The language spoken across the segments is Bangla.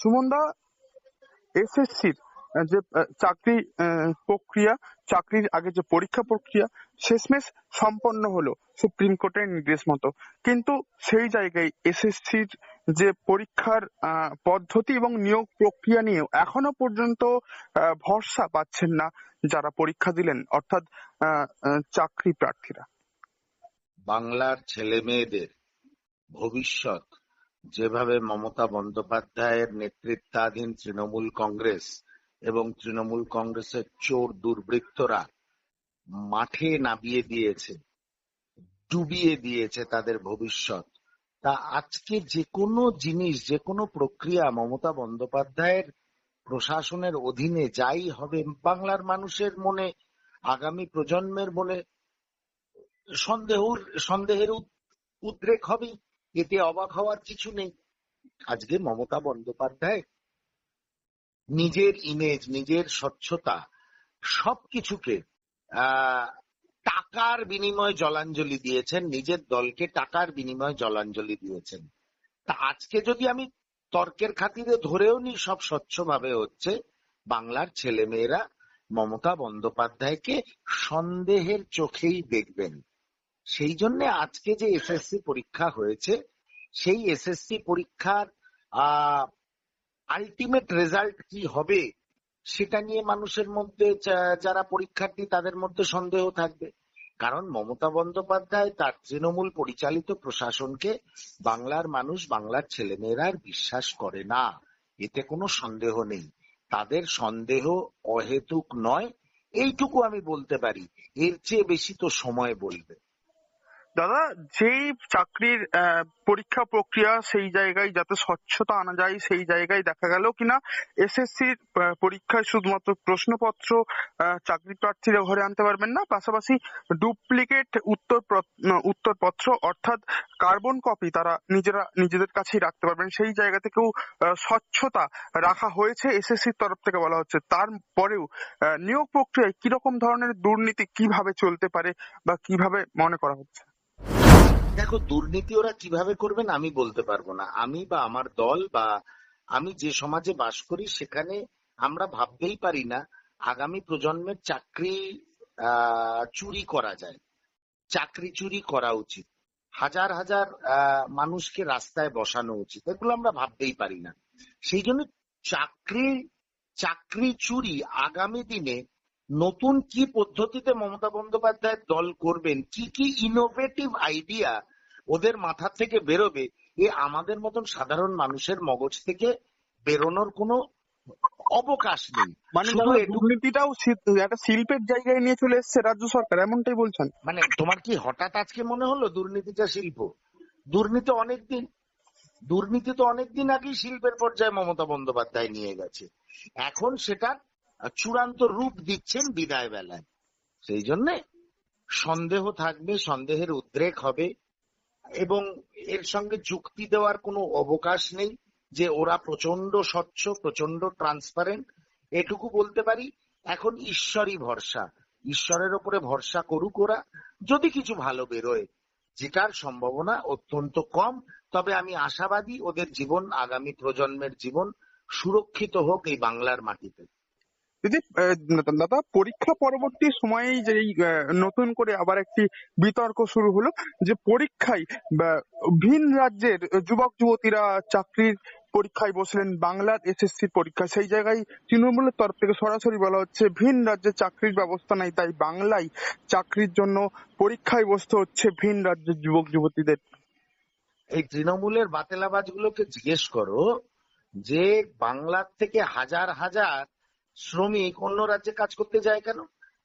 সুমনদা, এসএসসির যে চাকরি প্রক্রিয়া, চাকরির আগে যে পরীক্ষা প্রক্রিয়া, শেষমেশ সম্পন্ন হলো সুপ্রিম কোর্টের নির্দেশ মতো। কিন্তু সেই জায়গায় এসএসসির যে পরীক্ষার পদ্ধতি এবং নিয়োগ প্রক্রিয়া নিয়েও এখনও পর্যন্ত ভরসা পাচ্ছেন না যারা পরীক্ষা দিলেন, অর্থাৎ চাকরি প্রার্থীরা। বাংলার ছেলে মেয়েদের ভবিষ্যৎ যেভাবে মমতা বন্দ্যোপাধ্যায়ের নেতৃত্বাধীন তৃণমূল কংগ্রেস এবং তৃণমূল কংগ্রেসের চোর দুর্বৃত্তরা মাঠে নামিয়ে দিয়েছে, ডুবিয়ে দিয়েছে তাদের ভবিষ্যৎ, তা আজকে যে কোনো জিনিস যে কোনো প্রক্রিয়া মমতা বন্দ্যোপাধ্যায়ের প্রশাসনের অধীনে যাই হবে, বাংলার মানুষের মনে, আগামী প্রজন্মের মনে সন্দেহ সন্দেহের উদ্রেক হবে এতে অবাক হওয়ার কিছু নেই। আজকে মমতা বন্দ্যোপাধ্যায় নিজের ইমেজ নিজের স্বচ্ছতা, সবকিছুকে টাকার বিনিময়ে জলাঞ্জলি দিয়েছেন, নিজের দলকে টাকার বিনিময়ে জলাঞ্জলি দিয়েছেন। তা আজকে যদি আমি তর্কের খাতিরে ধরেও নি সব স্বচ্ছভাবে হচ্ছে, বাংলার ছেলেমেয়েরা মমতা বন্দ্যোপাধ্যায়কে সন্দেহের চোখেই দেখবেন। সেই জন্য আজকে যে এসএসসি পরীক্ষা হয়েছে, সেই এসএসসি পরীক্ষার আলটিমেট রেজাল্ট কি হবে, সেটা নিয়ে মানুষের মধ্যে যারা পরীক্ষার্থী তাদের মধ্যে সন্দেহ থাকবে। কারণ মমতা বন্দ্যোপাধ্যায় তার তৃণমূল পরিচালিত প্রশাসনকে বাংলার মানুষ, বাংলার ছেলেমেয়েরা বিশ্বাস করে না। এতে কোনো সন্দেহ নেই। তাদের সন্দেহ অহেতুক নয়। এইটুকু আমি বলতে পারি। এর চেয়ে বেশি তো সময় বলবে। দাদা যেই চাকরির আহ, পরীক্ষা প্রক্রিয়া সেই জায়গায় যাতে স্বচ্ছতা আনা যায় সেই জায়গায় দেখা গেল কিনা এসএসসির পরীক্ষায় শুধুমাত্র প্রশ্নপত্র আহ, চাকরি প্রার্থীরা ঘরে আনতে পারবেন না পাশাপাশি ডুপ্লিকেট উত্তর উত্তরপত্র অর্থাৎ কার্বন কপি তারা নিজেরা নিজেদের কাছেই রাখতে পারবেন। সেই জায়গা থেকেও আহ, স্বচ্ছতা রাখা হয়েছে এসএসসির তরফ থেকে বলা হচ্ছে। তারপরেও নিয়োগ প্রক্রিয়ায় কীরকম ধরনের দুর্নীতি কীভাবে চলতে পারে বা কীভাবে মনে করা হচ্ছে? দেখো, দুর্নীতি ওরা কীভাবে করবেন আমি বলতে পারব না। আমি বা আমার দল বা আমি যে সমাজে বাস করি, সেখানে আমরা ভাবতেই পারি না আগামী প্রজন্মের চাকরি চুরি করা যায়। চাকরি চুরি করা উচিত। হাজার হাজার মানুষকে রাস্তায় বসানো উচিত। এগুলো আমরা ভাবতেই পারি না। সেই জন্য চাকরি চাকরি চুরি আগামী দিনে নতুন কি পদ্ধতিতে মমতা বন্দ্যোপাধ্যায়ের দল করবেন কি কি ইনোভেটিভ আইডিয়া ওদের মাথা থেকে বেরোবে এ আমাদের মতন সাধারণ মানুষের মগজ থেকে বেরোনোর কোনো অবকাশ নেই। মানে দুর্নীতিটাও একটা শিল্পের জায়গায় নিয়ে চলে এসেছে রাজ্য সরকার এমনটাই বলছেন। মানে তোমার কি হঠাৎ আজকে মনে হলো দুর্নীতিটা শিল্প? দুর্নীতি অনেকদিন দুর্নীতি তো অনেকদিন আগেই শিল্পের পর্যায়ে মমতা বন্দ্যোপাধ্যায় নিয়ে গেছে। এখন সেটা চূড়ান্ত রূপ দিচ্ছেন বিদায় বেলায়। সেই জন্যে সন্দেহ থাকবে, সন্দেহের উদ্রেক হবে এবং এর সঙ্গে যুক্তি দেওয়ার কোনো অবকাশ নেই যে ওরা প্রচণ্ড স্বচ্ছ প্রচণ্ড ট্রান্সপারেন্ট। এটুকু বলতে পারি, এখন ঈশ্বরই ভরসা। ঈশ্বরের ওপরে ভরসা করুক ওরা, যদি কিছু ভালো বেরোয়। যেটার সম্ভাবনা অত্যন্ত কম, তবে আমি আশাবাদী ওদের জীবন, আগামী প্রজন্মের জীবন সুরক্ষিত হোক এই বাংলার মাটিতে। দিদি দাদা পরীক্ষা পরবর্তী সময়ে যে এই, নতুন করে আবার একটি বিতর্ক শুরু হলো যে পরীক্ষায় বা ভিন রাজ্যের যুবক যুবতীরা চাকরির পরীক্ষায় বসলেন বাংলার এসএসসি পরীক্ষা সেই জায়গায় তৃণমূলের তরফ থেকে সরাসরি বলা হচ্ছে ভিন রাজ্যে চাকরির ব্যবস্থা নাই তাই বাংলায় চাকরির জন্য পরীক্ষায় বসতে হচ্ছে ভিন রাজ্যের যুবক যুবতীদের। এই তৃণমূলের বাতেলাবাজ গুলোকে জিজ্ঞেস করো যে বাংলার থেকে হাজার হাজার শ্রমিক অন্য রাজ্যে কাজ করতে যায় কেন?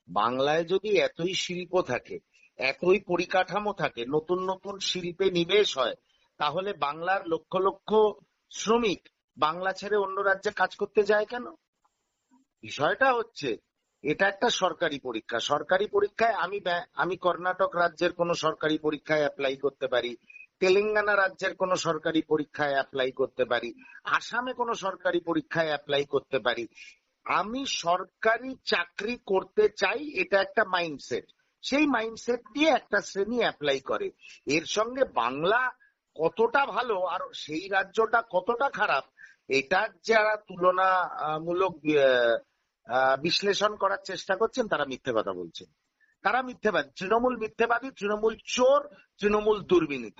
বাংলায় যদি এতই শিল্প থাকে এতই পরিকাঠামো থাকে, নতুন নতুন শিল্পে নিবেশ হয়, তাহলে বাংলার লক্ষ লক্ষ শ্রমিক বাংলা ছেড়ে অন্য রাজ্যে কাজ করতে যায় কেন? বিষয়টা হচ্ছে, এটা একটা সরকারি পরীক্ষা। সরকারি পরীক্ষায় আমি আমি কর্ণাটক রাজ্যের কোনো সরকারি পরীক্ষায় অ্যাপ্লাই করতে পারি, তেলেঙ্গানা রাজ্যের কোনো সরকারি পরীক্ষায় অ্যাপ্লাই করতে পারি, আসামে কোনো সরকারি পরীক্ষায় অ্যাপ্লাই করতে পারি। আমি সরকারি চাকরি করতে চাই, এটা একটা মাইন্ডসেট সেই মাইন্ডসেট দিয়ে একটা শ্রেণি অ্যাপ্লাই করে। এর সঙ্গে বাংলা কতটা ভালো আর সেই রাজ্যটা কতটা খারাপ, এটার যারা তুলনামূলক বিশ্লেষণ করার চেষ্টা করছেন, তারা মিথ্যে কথা বলছেন। তারা মিথ্যেবাদী। তৃণমূল মিথ্যেবাদী, তৃণমূল চোর, তৃণমূল দুর্বিনীত